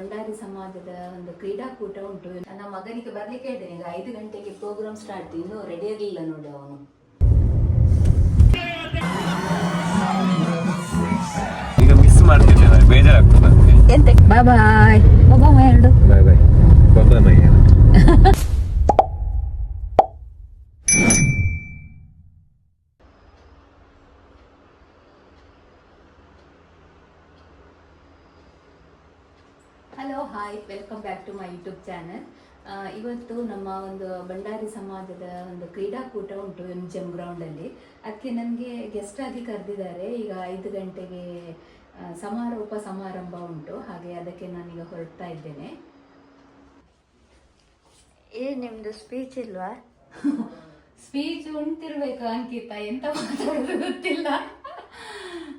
ಭಂಡಾರಿ ಸಮಾಜದ ಒಂದು ಕ್ರೀಡಾಕೂಟ ಉಂಟು. ನನ್ನ ಮಗನಿಗೆ ಬರ್ಲಿಕ್ಕೆ ಹೇಳ್ತೇನೆ ಈಗ ಐದು ಗಂಟೆಗೆ ಪ್ರೋಗ್ರಾಮ್ ಸ್ಟಾರ್ಟ್ ಇನ್ನು ರೆಡಿ ಆಗಲಿಲ್ಲ ನೋಡು ಅವನು. ಈಗ ಮಿಸ್ ಮಾಡ್ತಿದ್ದೇನೆ. ಬೇಜಾರಾಗ್ತದೆ. ಎಂತ? Bye bye bye bye hello hi welcome back to my YouTube channel ಇವತ್ತು ನಮ್ಮ ಒಂದು ಬಂಡಾರಿ ಸಮಾಜದ ಒಂದು ಕ್ರೀಡಾಕೂಟ ಉಂಟು ಎಂ ಜಿ ಎಂ ಗ್ರೌಂಡಲ್ಲಿ ಅದಕ್ಕೆ ನನಗೆ ಗೆಸ್ಟ್ ಆಗಿ ಕರೆದಿದ್ದಾರೆ. ಈಗ ಐದು ಗಂಟೆಗೆ ಸಮಾರೋಪ ಸಮಾರಂಭ ಉಂಟು. ಹಾಗೆ ಅದಕ್ಕೆ ನಾನೀಗ ಹೊರಡ್ತಾ ಇದ್ದೇನೆ. ಏ ನಿಮ್ದು ಸ್ಪೀಚ್ ಇಲ್ವಾ? ಸ್ಪೀಚ್ ಉಂಟಿರ್ಬೇಕು ಅಂಕಿತ. ಎಂತ ಮಾತಾಡೋದು ಗೊತ್ತಿಲ್ಲ.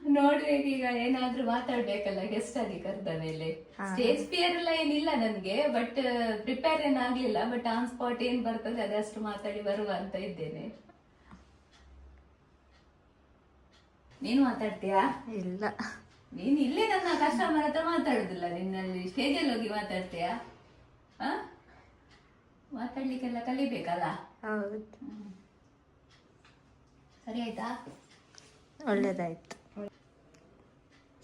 ನೋಡ್ಬೇಕು ಈಗ ಏನಾದ್ರೂ ಮಾತಾಡ್ಬೇಕಲ್ಲ ಗೆಸ್ಟ್ ಆಗಿ ಕರೆದ ಮೇಲೆ. ಸ್ಟೇಜ್ ಫಿಯರ್ ಎಲ್ಲ ಏನಿಲ್ಲ ನನ್ಗೆ ಬಟ್ ಪ್ರಿಪೇರ್ ಏನಾಗ್ಲಿಲ್ಲ ಬಟ್ ಆನ್ ಸ್ಪಾಟ್ ಏನ್ ಬರ್ತದೆ ಅದಷ್ಟು ಮಾತಾಡಿ ಬರುವ ಅಂತ ಇದ್ದೇನೆ. ನೀನು ಮಾತಾಡ್ತೀಯಾ? ಇಲ್ಲ. ನೀನ್ ಇಲ್ಲೇ ನನ್ನ ಕಸ್ಟಮರ್ ಹತ್ರ ಮಾತಾಡುದಿಲ್ಲ ನಿನ್ನಲ್ಲಿ ಸ್ಟೇಜ್ ಅಲ್ಲಿ ಹೋಗಿ ಮಾತಾಡ್ತೀಯಾ? ಮಾತಾಡ್ಲಿಕ್ಕೆಲ್ಲ ಕಲಿಬೇಕಲ್ಲ? ಹೌದು. ಸರಿ ಆಯ್ತಾ? ಒಳ್ಳೇದಾಯ್ತು.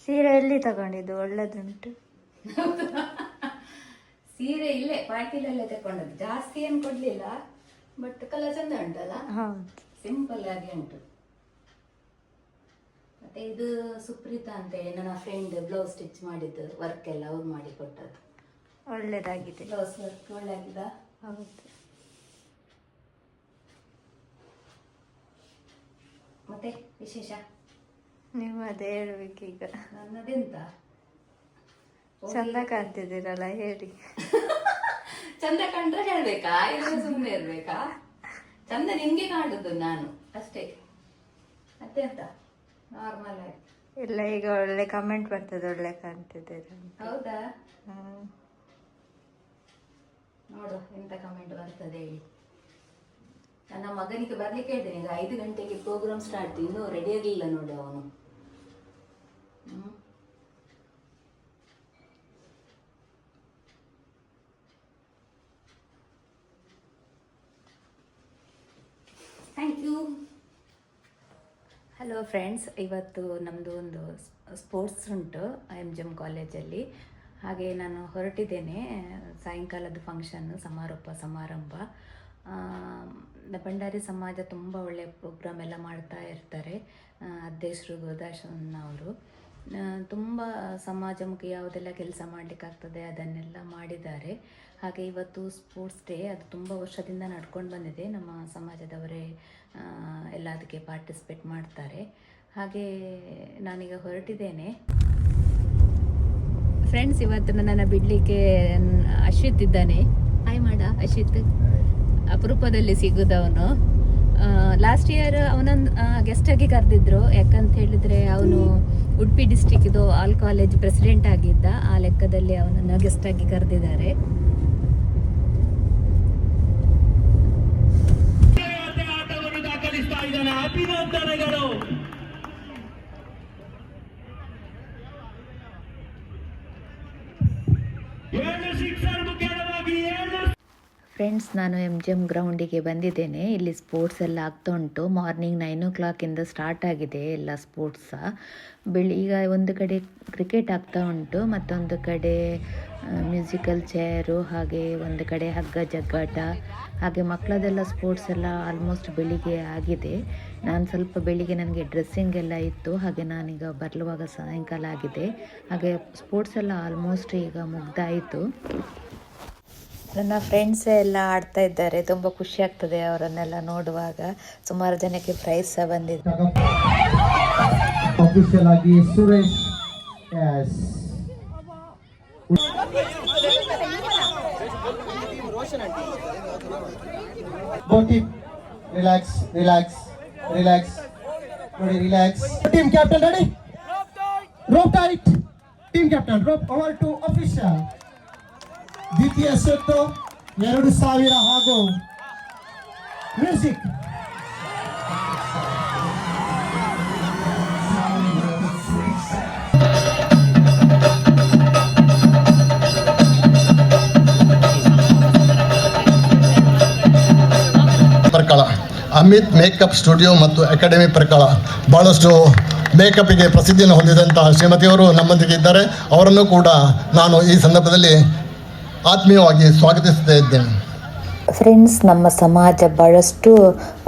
ಸೀರೆ ಎಲ್ಲಿ ತಗೊಂಡಿದ್ದು ಒಳ್ಳೇದುಂಟು. ಸೀರೆ ಇಲ್ಲೇ ಪಾರ್ಟಿಲಲ್ಲೇ ತಗೊಂಡದ್ದು ಜಾಸ್ತಿ ಏನು ಕೊಡ್ಲಿಲ್ಲ ಬಟ್ ಕಲರ್ ಚಂದ ಉಂಟಲ್ಲ? ಹೌದು. ಸಿಂಪಲ್ ಆಗಿ ಉಂಟು. ಮತ್ತೆ ಇದು ಸುಪ್ರೀತಾ ಅಂತ ಹೇಳಿ ನನ್ನ ಫ್ರೆಂಡ್ ಬ್ಲೌಸ್ ಸ್ಟಿಚ್ ಮಾಡಿದ್ದು ವರ್ಕ್ ಎಲ್ಲ ಅವ್ರು ಮಾಡಿ ಕೊಟ್ಟದ್ದು. ಒಳ್ಳೇದಾಗಿದೆ. ಬ್ಲೌಸ್ ವರ್ಕ್ ಒಳ್ಳೆಯಾಗಿದ ಹೌದು. ಮತ್ತೆ ವಿಶೇಷ? ನಿಮ್ಮದೇ ಹೇಳ್ಬೇಕೀಗ ನನ್ನದೆಂತ? ಚಂದ ಕಾಣ್ತಿದ್ದೀರಲ್ಲ ಹೇಳಿ. ಚಂದ ಕಂಡ್ರೆ ಹೇಳ್ಬೇಕಾ? ಇಲ್ಲ ಸುಮ್ಮನೆ ಇರ್ಬೇಕಾ? ಚಂದ ನಿಮ್ಗೆ ಕಾಣುದು ನಾನು ಅಷ್ಟೇ. ಮತ್ತೆ ಅಂತ ನಾರ್ಮಲ್ ಆಗಿ. ಇಲ್ಲ ಈಗ ಒಳ್ಳೆ ಕಮೆಂಟ್ ಬರ್ತದೆ ಒಳ್ಳೆ ಕಾಣ್ತಿದ್ದೀರ ಹೌದಾ. ನೋಡು ಎಂತ ಕಮೆಂಟ್ ಬರ್ತದೆ ಹೇಳಿ. ನನ್ನ ಮಗನಿಗೆ ಬರ್ಲಿಕ್ಕೆ ಹೇಳ್ತೇನೆ ಈಗ ಐದು ಗಂಟೆಗೆ ಪ್ರೋಗ್ರಾಮ್ ಸ್ಟಾರ್ಟ್ ಇನ್ನೂ ರೆಡಿ ಆಗಲಿಲ್ಲ ನೋಡಿ ಅವನು hmm. Thank you hello friends ಇವತ್ತು ನಮ್ಮದು ಒಂದು ಸ್ಪೋರ್ಟ್ಸ್ ಉಂಟು ಎಂ ಜಿ ಎಂ ಕಾಲೇಜಲ್ಲಿ ಹಾಗೆ ನಾನು ಹೊರಟಿದ್ದೇನೆ, ಸಾಯಂಕಾಲದ ಫಂಕ್ಷನ್ನು ಸಮಾರೋಪ, ಸಮಾರಂಭ. ಭಂಡಾರಿ ಸಮಾಜ ತುಂಬ ಒಳ್ಳೆಯ ಪ್ರೋಗ್ರಾಮ್ ಎಲ್ಲ ಮಾಡ್ತಾ ಇರ್ತಾರೆ ಅಧ್ಯಕ್ಷರು ಗೋದಾಶನ್ ಅವರು ತುಂಬ ಸಮಾಜಮುಖಿ ಯಾವುದೆಲ್ಲ ಕೆಲಸ ಮಾಡಲಿಕ್ಕಾಗ್ತದೆ ಅದನ್ನೆಲ್ಲ ಮಾಡಿದ್ದಾರೆ. ಹಾಗೆ ಇವತ್ತು ಸ್ಪೋರ್ಟ್ಸ್ ಡೇ ಅದು ತುಂಬ ವರ್ಷದಿಂದ ನಡ್ಕೊಂಡು ಬಂದಿದೆ. ನಮ್ಮ ಸಮಾಜದವರೇ ಎಲ್ಲ ಅದಕ್ಕೆ ಪಾರ್ಟಿಸಿಪೇಟ್ ಮಾಡ್ತಾರೆ. ಹಾಗೆ ನಾನೀಗ ಹೊರಟಿದ್ದೇನೆ. ಫ್ರೆಂಡ್ಸ್ ಇವತ್ತು ನನ್ನನ್ನು ಬಿಡಲಿಕ್ಕೆ ಅಶ್ವಿತ್ ಇದ್ದಾನೆ. ಹಾಯ್ ಮಾಡ. ಅಶ್ವಿತ್ ಅಪರೂಪದಲ್ಲಿ ಸಿಗುದವನು ಲಾಸ್ಟ್ ಇಯರ್ ಅವನೊಂದು ಗೆಸ್ಟ್ ಆಗಿ ಕರೆದಿದ್ರು. ಯಾಕಂತ ಹೇಳಿದ್ರೆ ಅವನು ಉಡುಪಿ ಡಿಸ್ಟಿಕ್ದು ಆಲ್ ಕಾಲೇಜ್ ಪ್ರೆಸಿಡೆಂಟ್ ಆಗಿದ್ದ. ಆ ಲೆಕ್ಕದಲ್ಲಿ ಅವನನ್ನು ಗೆಸ್ಟ್ ಆಗಿ ಕರೆದಿದ್ದಾರೆ ಮತ್ತೆ ಆಟವನ್ನು ದಾಖಲಿಸ್ತಾ ಇದ್ದಾನೆ ಫ್ರೆಂಡ್ಸ್ ನಾನು ಎಂ ಜಿ ಎಂ ಗ್ರೌಂಡಿಗೆ ಬಂದಿದ್ದೇನೆ. ಇಲ್ಲಿ ಸ್ಪೋರ್ಟ್ಸ್ ಎಲ್ಲ ಆಗ್ತಾ ಉಂಟು. ಮಾರ್ನಿಂಗ್ ನೈನ್ ಓ ಕ್ಲಾಕಿಂದ ಸ್ಟಾರ್ಟ್ ಆಗಿದೆ ಎಲ್ಲ ಸ್ಪೋರ್ಟ್ಸ ಬೆಳಿ, ಈಗ ಒಂದು ಕಡೆ ಕ್ರಿಕೆಟ್ ಆಗ್ತಾ ಉಂಟು. ಮತ್ತೊಂದು ಕಡೆ ಮ್ಯೂಸಿಕಲ್ ಚೇರು ಹಾಗೆ ಒಂದು ಕಡೆ ಹಗ್ಗ ಜಗ್ಗಾಟ, ಹಾಗೆ ಮಕ್ಕಳದೆಲ್ಲ ಸ್ಪೋರ್ಟ್ಸ್ ಎಲ್ಲ ಆಲ್ಮೋಸ್ಟ್ ಬೆಳಿಗ್ಗೆ ಆಗಿದೆ. ನಾನು ಸ್ವಲ್ಪ ಬೆಳಿಗ್ಗೆ ನನಗೆ ಡ್ರೆಸ್ಸಿಂಗ್ ಎಲ್ಲ ಇತ್ತು. ಹಾಗೆ ನಾನೀಗ ಬರಲುವಾಗ ಸಾಯಂಕಾಲ ಆಗಿದೆ. ಹಾಗೆ ಸ್ಪೋರ್ಟ್ಸ್ ಎಲ್ಲ ಆಲ್ಮೋಸ್ಟ್ ಈಗ ಮುಗ್ದಾಯಿತು. ನನ್ನ ಫ್ರೆಂಡ್ಸ್ ಎಲ್ಲ ಆಡ್ತಾ ಇದ್ದಾರೆ. ತುಂಬ ಖುಷಿ ಆಗ್ತದೆ ಅವರನ್ನೆಲ್ಲ ನೋಡುವಾಗ. ಸುಮಾರು ಜನಕ್ಕೆ ಪ್ರೈಸ್ ಸಹ ಬಂದಿದೆ. Captain rope tight team captain rope over to official ದ್ವಿತೀಯ ಸುತ್ತು ಎರಡು ಸಾವಿರ ಹಾಗೂ music. Parkala. Amit makeup studio ಮತ್ತು ಅಕಾಡೆಮಿ ಪ್ರಕಳ. ಭಾಳಷ್ಟು ಮೇಕಪ್ಗೆ ಪ್ರಸಿದ್ಧಿಯನ್ನು ಹೊಂದಿದಂತಹ ಶ್ರೀಮತಿಯವರು ನಮ್ಮೊಂದಿಗೆ ಇದ್ದಾರೆ. ಅವರನ್ನು ಕೂಡ ನಾನು ಈ ಸಂದರ್ಭದಲ್ಲಿ ಆತ್ಮೀಯವಾಗಿ ಸ್ವಾಗತಿಸ್ತಾ ಇದ್ದೇನೆ. ಫ್ರೆಂಡ್ಸ್ ನಮ್ಮ ಸಮಾಜ ಬಹಳಷ್ಟು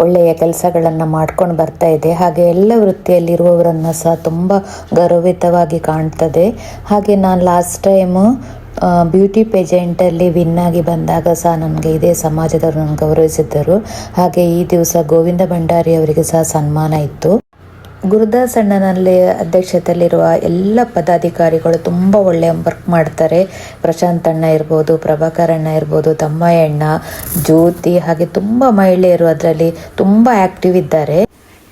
ಒಳ್ಳೆಯ ಕೆಲಸಗಳನ್ನು ಮಾಡ್ಕೊಂಡು ಬರ್ತಾ ಇದೆ. ಹಾಗೆ ಎಲ್ಲ ವೃತ್ತಿಯಲ್ಲಿರುವವರನ್ನು ಸಹ ತುಂಬ ಗೌರವಿತವಾಗಿ ಕಾಣ್ತದೆ. ಹಾಗೆ ನಾನು ಲಾಸ್ಟ್ ಟೈಮು ಬ್ಯೂಟಿ ಪೇಜೆಂಟಲ್ಲಿ ವಿನ್ ಆಗಿ ಬಂದಾಗ ಸಹ ನನಗೆ ಇದೇ ಸಮಾಜದವರು ನನಗೆ ಗೌರವಿಸಿದ್ದರು. ಹಾಗೆ ಈ ದಿವಸ ಗೋವಿಂದ ಭಂಡಾರಿ ಅವರಿಗೆ ಸಹ ಸನ್ಮಾನ ಇತ್ತು. ಗುರುದಾಸ್ ಅಣ್ಣನಲ್ಲಿ ಅಧ್ಯಕ್ಷತೆಯಲ್ಲಿರುವ ಎಲ್ಲ ಪದಾಧಿಕಾರಿಗಳು ತುಂಬ ಒಳ್ಳೆಯ ವರ್ಕ್ ಮಾಡ್ತಾರೆ. ಪ್ರಶಾಂತ್ ಅಣ್ಣ ಇರ್ಬೋದು, ಪ್ರಭಾಕರ್ ಅಣ್ಣ ಇರ್ಬೋದು, ತಮ್ಮಯ್ಯ ಜ್ಯೋತಿ ಹಾಗೆ ತುಂಬ ಮಹಿಳೆಯರು ಅದರಲ್ಲಿ ತುಂಬ ಆ್ಯಕ್ಟಿವ್ ಇದ್ದಾರೆ.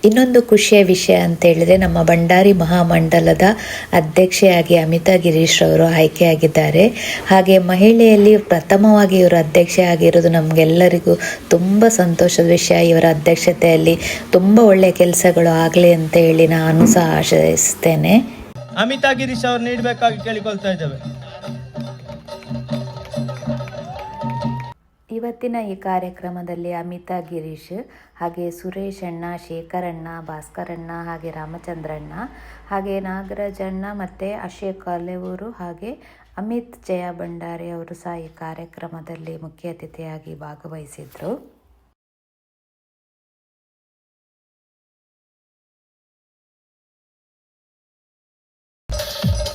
ಇನ್ನೊಂದು ಖುಷಿಯ ವಿಷಯ ಅಂತ ಹೇಳಿದ್ರೆ ನಮ್ಮ ಭಂಡಾರಿ ಮಹಾಮಂಡಲದ ಅಧ್ಯಕ್ಷೆಯಾಗಿ ಅಮಿತಾ ಗಿರೀಶ್ ಅವರು ಆಯ್ಕೆಯಾಗಿದ್ದಾರೆ. ಹಾಗೆ ಮಹಿಳೆಯಲ್ಲಿ ಪ್ರಥಮವಾಗಿ ಇವರು ಅಧ್ಯಕ್ಷೆ ಆಗಿರೋದು ನಮಗೆಲ್ಲರಿಗೂ ತುಂಬ ಸಂತೋಷದ ವಿಷಯ. ಇವರ ಅಧ್ಯಕ್ಷತೆಯಲ್ಲಿ ತುಂಬ ಒಳ್ಳೆಯ ಕೆಲಸಗಳು ಆಗಲಿ ಅಂತ ಹೇಳಿ ನಾನು ಸಹ ಆಶಯಿಸ್ತೇನೆ ಅಮಿತಾ ಗಿರೀಶ್ ಅವರು ನೀಡಬೇಕಾಗಿ ಕೇಳಿಕೊಳ್ತಾ ಇದ್ದೇವೆ. ಇವತ್ತಿನ ಈ ಕಾರ್ಯಕ್ರಮದಲ್ಲಿ ಅಮಿತಾ ಗಿರೀಶ್, ಹಾಗೆ ಸುರೇಶ್ ಅಣ್ಣ ಶೇಖರಣ್ಣ ಭಾಸ್ಕರಣ್ಣ ಹಾಗೆ ರಾಮಚಂದ್ರಣ್ಣ ಹಾಗೆ ನಾಗರಾಜಣ್ಣ ಮತ್ತು ಅಶೋಕ್ ಅಲೆವರು ಹಾಗೆ ಅಮಿತ್ ಜಯ ಭಂಡಾರಿ ಅವರು ಸಹ ಈ ಕಾರ್ಯಕ್ರಮದಲ್ಲಿ ಮುಖ್ಯ ಅತಿಥಿಯಾಗಿ ಭಾಗವಹಿಸಿದ್ರು.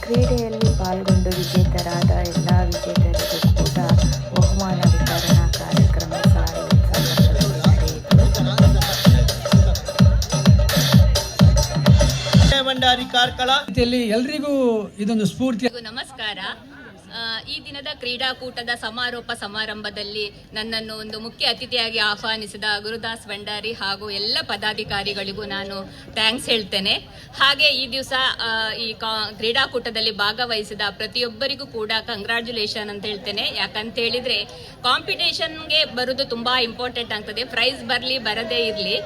ಕ್ರೀಡೆಯಲ್ಲಿ ಪಾಲ್ಗೊಂಡು ವಿಜೇತರಾದ ಎಲ್ಲ ವಿಜೇತರಿಗೂ ಭಂಡಾರಿ ಕಾರ್ಕಳ. ಎಲ್ಲರಿಗೂ ಎಲ್ರಿಗೂ ಇದೊಂದು ಸ್ಫೂರ್ತಿ. ನಮಸ್ಕಾರ. ಈ ದಿನದ ಕ್ರೀಡಾಕೂಟದ ಸಮಾರೋಪ ಸಮಾರಂಭದಲ್ಲಿ ನನ್ನನ್ನು ಒಂದು ಮುಖ್ಯ ಅತಿಥಿಯಾಗಿ ಆಹ್ವಾನಿಸಿದ ಗುರುದಾಸ್ ಭಂಡಾರಿ ಹಾಗೂ ಎಲ್ಲ ಪದಾಧಿಕಾರಿಗಳಿಗೂ ನಾನು ಥ್ಯಾಂಕ್ಸ್ ಹೇಳ್ತೇನೆ. ಹಾಗೆ ಈ ದಿವಸ ಈ ಕ್ರೀಡಾಕೂಟದಲ್ಲಿ ಭಾಗವಹಿಸಿದ ಪ್ರತಿಯೊಬ್ಬರಿಗೂ ಕೂಡ ಕಂಗ್ರ್ಯಾಚುಲೇಷನ್ ಅಂತ ಹೇಳ್ತೇನೆ. ಯಾಕಂತ ಹೇಳಿದ್ರೆ ಕಾಂಪಿಟೇಷನ್ಗೆ ಬರೋದು ತುಂಬಾ ಇಂಪಾರ್ಟೆಂಟ್ ಆಗ್ತದೆ. ಪ್ರೈಸ್ ಬರಲಿ, ಬರದೇ ಇರಲಿ.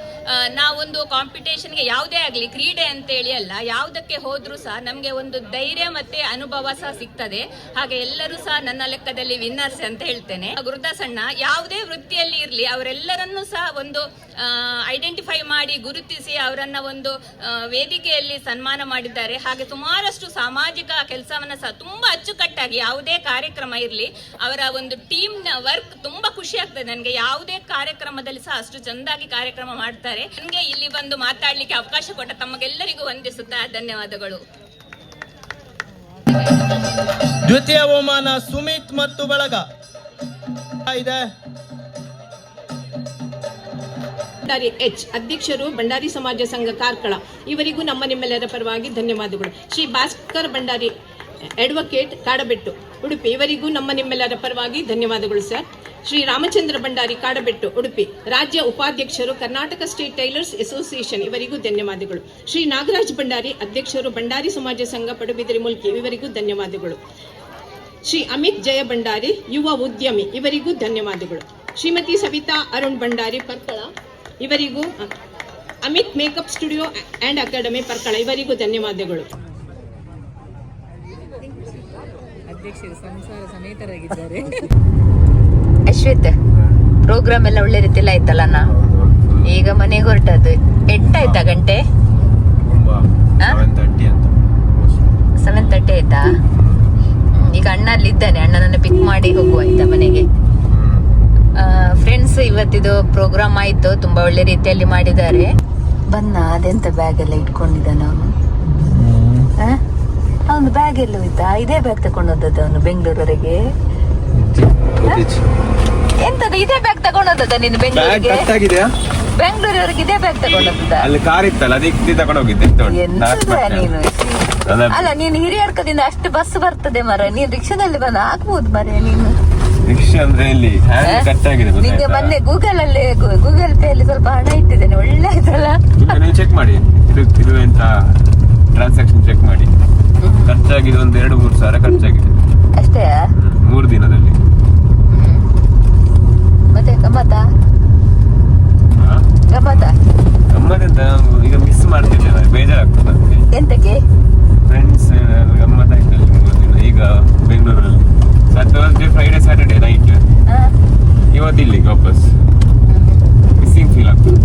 ನಾವೊಂದು ಕಾಂಪಿಟೇಷನ್ಗೆ ಯಾವುದೇ ಆಗಲಿ, ಕ್ರೀಡೆ ಅಂತೇಳಿ ಅಲ್ಲ, ಯಾವುದಕ್ಕೆ ಹೋದ್ರೂ ಸಹ ನಮಗೆ ಒಂದು ಧೈರ್ಯ ಮತ್ತೆ ಅನುಭವ ಸಹ ಸಿಗ್ತದೆ. ಹಾಗೆ ಎಲ್ಲರೂ ಸಹ ನನ್ನ ಲೆಕ್ಕದಲ್ಲಿ ವಿನ್ನರ್ಸ್ ಅಂತ ಹೇಳ್ತೇನೆ. ಗುರುದಾಸ್ ಯಾವುದೇ ವೃತ್ತಿಯಲ್ಲಿ ಇರಲಿ, ಅವರೆಲ್ಲರನ್ನೂ ಸಹ ಒಂದು ಐಡೆಂಟಿಫೈ ಮಾಡಿ ಗುರುತಿಸಿ ಅವರನ್ನ ಒಂದು ವೇದಿಕೆಯಲ್ಲಿ ಸನ್ಮಾನ ಮಾಡಿದ್ದಾರೆ. ಹಾಗೆ ಸುಮಾರಷ್ಟು ಸಾಮಾಜಿಕ ಕೆಲಸವನ್ನ ಸಹ ತುಂಬಾ ಅಚ್ಚುಕಟ್ಟಾಗಿ ಯಾವುದೇ ಕಾರ್ಯಕ್ರಮ ಇರಲಿ, ಅವರ ಒಂದು ಟೀಮ್ನ ವರ್ಕ್ ತುಂಬಾ ಖುಷಿ ಆಗ್ತದೆ ನನಗೆ. ಯಾವುದೇ ಕಾರ್ಯಕ್ರಮದಲ್ಲಿ ಸಹ ಅಷ್ಟು ಚಂದಾಗಿ ಕಾರ್ಯಕ್ರಮ ಮಾಡ್ತಾರೆ. ನನಗೆ ಇಲ್ಲಿ ಬಂದು ಮಾತಾಡ್ಲಿಕ್ಕೆ ಅವಕಾಶ ಕೊಟ್ಟ ತಮಗೆಲ್ಲರಿಗೂ ವಂದಿಸುತ್ತಾ ಧನ್ಯವಾದಗಳು. ದ್ವಿತೀಯ ಬಹುಮಾನ ಸುಮಿತ್ ಮತ್ತು ಬಳಗ. ಇದೆ. ಭಂಡಾರಿ ಎಚ್. ಅಧ್ಯಕ್ಷರು ಭಂಡಾರಿ ಸಮಾಜ ಸಂಘ ಕಾರ್ಕಳ. ಇವರಿಗೂ ನಮ್ಮ ನಿಮ್ಮೆಲ್ಲರ ಪರವಾಗಿ ಧನ್ಯವಾದಗಳು. ಶ್ರೀ ಭಾಸ್ಕರ್ ಭಂಡಾರಿ ಅಡ್ವೊಕೇಟ್ ಕಾಡಬೆಟ್ಟು ಉಡುಪಿ. ಇವರಿಗೂ ನಮ್ಮ ನಿಮ್ಮೆಲ್ಲರ ಪರವಾಗಿ ಧನ್ಯವಾದಗಳು, ಸರ್. ಶ್ರೀ ರಾಮಚಂದ್ರ ಭಂಡಾರಿ ಕಾಡಬೆಟ್ಟು ಉಡುಪಿ. ರಾಜ್ಯ ಉಪಾಧ್ಯಕ್ಷರು ಕರ್ನಾಟಕ ಸ್ಟೇಟ್ ಟೈಲರ್ಸ್ ಅಸೋಸಿಯೇಷನ್ ಇವರಿಗೂ ಧನ್ಯವಾದಗಳು. ಶ್ರೀ ನಾಗರಾಜ್ ಭಂಡಾರಿ ಅಧ್ಯಕ್ಷರು ಭಂಡಾರಿ ಸಮಾಜ ಸಂಘ ಪಡುಬಿದಿರಿ ಮುಲ್ಕಿ ಇವರಿಗೂ ಧನ್ಯವಾದಗಳು. ಶ್ರೀ ಅಮಿತ್ ಜಯ ಭಂಡಾರಿ ಯುವ ಉದ್ಯಮಿ ಇವರಿಗೂ ಧನ್ಯವಾದಗಳು. ಶ್ರೀಮತಿ ಸವಿತಾ ಅರುಣ್ ಭಂಡಾರಿ ಪರ್ಕಳ ಇವರಿಗೂ Amit makeup studio and academy Parkala ಇವರಿಗೂ ಧನ್ಯವಾದಗಳು. ಅಶ್ವಿತ್ ಪ್ರೋಗ್ರಾಮ್ ಎಲ್ಲ ಒಳ್ಳೆ ರೀತಿಯಲ್ಲಿ ಆಯ್ತಲ್ಲ ನಾ ಈಗ ಮನೆಗೆ ಹೊರಟದ್ದು. ಎಂಟಾಯ್ತಾ ಗಂಟೆ? ಸೆವೆನ್ ತರ್ಟಿ ಆಯ್ತಾ? ಈಗ ಅಣ್ಣ ಅಲ್ಲಿ ಇದ್ದಾನೆ ಅಣ್ಣನನ್ನು ಪಿಕ್ ಮಾಡಿ ಹೋಗುವ ಆಯ್ತಾ ಮನೆಗೆ? ಫ್ರೆಂಡ್ಸ್ ಇವತ್ತಿದು ಪ್ರೋಗ್ರಾಮ್ ಆಯ್ತು. ತುಂಬಾ ಒಳ್ಳೆ ರೀತಿಯಲ್ಲಿ ಮಾಡಿದ್ದಾರೆ. ಬನ್ನ ಅದೆಂತ ಬ್ಯಾಗ್ ಎಲ್ಲ ಇಟ್ಕೊಂಡಿದ್ದಾನ ಅವನು ಅವನು ಬ್ಯಾಗ್ ಎಲ್ಲ ಹೋಯ್ತಾ ಇದೇ ಬ್ಯಾಗ್ ತಗೊಂಡು ಹೋದದ್ದು ಅವನು ಬೆಂಗಳೂರವರೆಗೆ. ಎಂತದ? ಇದೇ ಬ್ಯಾಗ್ ತಗೊಂಡು ಹೋದದ ನೀನು ಬೆಂಗಳೂರಿಗೆ ಬೆಂಗಳೂರವರೆಗೆ ಇದೇ ಬ್ಯಾಗ್ ತಗೊಂಡು ಹೋದದ ಅಲ್ಲಿ ಕಾರ್ ಇತ್ತಲ್ಲ ಅದಕ್ಕೆ ತಗೊಂಡು ಹೋಗಿದ್ದೆ. ನೀನು? ಅಲ್ಲ ನೀನು ಹಿರಿಯರ್ಕದಿಂದ ಅಷ್ಟು ಬಸ್ ಬರ್ತದೆ ಮರ ನೀನ್ ರಿಕ್ಷಾದಲ್ಲಿ ಬಂದು ಹಾಕ್ಬೋದು ಮರ ನೀನು. ರಿಕ್ಷಾ ಅಂದ್ರೆ ಇಲ್ಲಿ ಕಟ್ ಆಗಿದೆ ನಿಂಗೆ ಮೊನ್ನೆ ಗೂಗಲ್ ಅಲ್ಲಿ ಗೂಗಲ್ ಪೇ ಅಲ್ಲಿ ಸ್ವಲ್ಪ ಹಣ ಇಟ್ಟಿದ್ದೇನೆ. ಒಳ್ಳೆ ಆಯ್ತಲ್ಲ ನೀವು ಚೆಕ್ ಮಾಡಿ. ಇದು ಇದು ಎಂತ ಟ್ರಾನ್ಸಾಕ್ಷನ್ ಚೆಕ್ ಮಾಡಿ ಖರ್ಚಾಗಿದೆ ಒಂದು ಎರಡು ಮೂರು ಸಾವಿರ ಖರ್ಚಾಗಿದೆ. ಅಷ್ಟೇ. ಮೂರು ದಿನದಲ್ಲಿ ಮತ್ತೆ ಗಮ್ಮತ್ತ ಹಾ? ಗಮ್ಮತ್ತ ಗಮ್ಮತ್ತೆಂತ ನಾವು ಈಗ ಮಿಸ್ ಮಾಡ್ತಿದ್ದೇವೆ ಬೇಜಾರಾಗ್ತದೆ ನನಗೆ ಎಂತಕ್ಕೆ ಫ್ರೆಂಡ್ಸ್ ಗಮ್ಮತ್ತಾಯ್ತು ಅಲ್ಲಿ ಮೂರು ದಿನ ಈಗ ಬೆಂಗಳೂರಲ್ಲಿ ಥರ್ಸ್ಡೇ ಫ್ರೈಡೆ ಸ್ಯಾಟರ್ಡೆ ನೈಟ್ ಹಾ? ಇವತ್ತು ಇಲ್ಲಿಗೆ ವಾಪಸ್ ಮಿಸ್ಸಿಂಗ್ ಫೀಲ್ ಆಗ್ತದೆ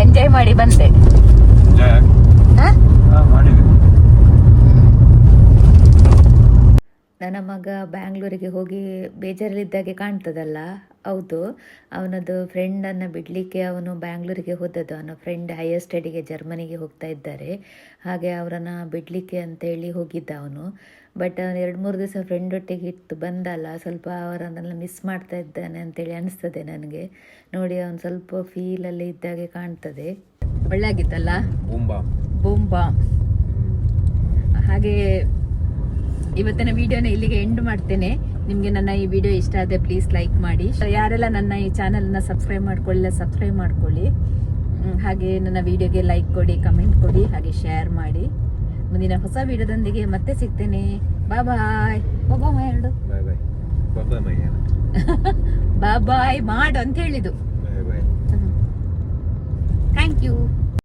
ಎಂಜಾಯ್ ಮಾಡಿ ಬಂದೆ. ನನ್ನ ಮಗ ಬ್ಯಾಂಗ್ಳೂರಿಗೆ ಹೋಗಿ ಬೇಜಾರಲ್ಲಿದ್ದಾಗೆ ಕಾಣ್ತದಲ್ಲ? ಹೌದು. ಅವನದು ಫ್ರೆಂಡನ್ನು ಬಿಡಲಿಕ್ಕೆ ಅವನು ಬ್ಯಾಂಗ್ಳೂರಿಗೆ ಹೋದದ್ದು. ಅವನ ಫ್ರೆಂಡ್ ಹೈಯರ್ ಸ್ಟಡಿಗೆ ಜರ್ಮನಿಗೆ ಹೋಗ್ತಾ ಇದ್ದಾರೆ. ಹಾಗೆ ಅವರನ್ನು ಬಿಡಲಿಕ್ಕೆ ಅಂತೇಳಿ ಹೋಗಿದ್ದ ಅವನು. ಬಟ್ ಅವನು ಎರಡು ಮೂರು ದಿವಸ ಫ್ರೆಂಡ್ ಒಟ್ಟಿಗೆ ಇಟ್ಟು ಬಂದಲ್ಲ ಸ್ವಲ್ಪ ಅವರನ್ನೆಲ್ಲ ಮಿಸ್ ಮಾಡ್ತಾ ಇದ್ದಾನೆ ಅಂತೇಳಿ ಅನಿಸ್ತದೆ ನನಗೆ. ನೋಡಿ ಅವನು ಸ್ವಲ್ಪ ಫೀಲಲ್ಲಿ ಇದ್ದಾಗೆ ಕಾಣ್ತದೆ. ಒಳ್ಳೆ ಆಗಿತ್ತಲ್ಲ ಬೂಂಬಾ. ಹಾಗೆ ಇವತ್ತಿನ ವಿಡಿಯೋನ ಇಲ್ಲಿಗೆ ಎಂಡ್ ಮಾಡ್ತೇನೆ. ನಿಮಗೆ ನನ್ನ ಈ ವಿಡಿಯೋ ಇಷ್ಟ ಆದರೆ ಪ್ಲೀಸ್ ಲೈಕ್ ಮಾಡಿ. ಯಾರೆಲ್ಲ ನನ್ನ ಈ ಚಾನಲ್ನ ಸಬ್ಸ್ಕ್ರೈಬ್ ಮಾಡ್ಕೊಳ್ಳಿಲ್ಲ ಸಬ್ಸ್ಕ್ರೈಬ್ ಮಾಡ್ಕೊಳ್ಳಿ. ಹಾಗೆ ನನ್ನ ವಿಡಿಯೋಗೆ ಲೈಕ್ ಕೊಡಿ ಕಮೆಂಟ್ ಕೊಡಿ ಹಾಗೆ ಶೇರ್ ಮಾಡಿ. ಮುಂದಿನ ಹೊಸ ವಿಡಿಯೋದೊಂದಿಗೆ ಮತ್ತೆ ಸಿಗ್ತೇನೆ. ಬಾ ಬಾಯ್ ಬಾಬಾ ಎರಡು. ಬಾಯ್ ಬಾಯ್ ಮಾಡು ಅಂತ ಹೇಳಿದ್ದು. Thank you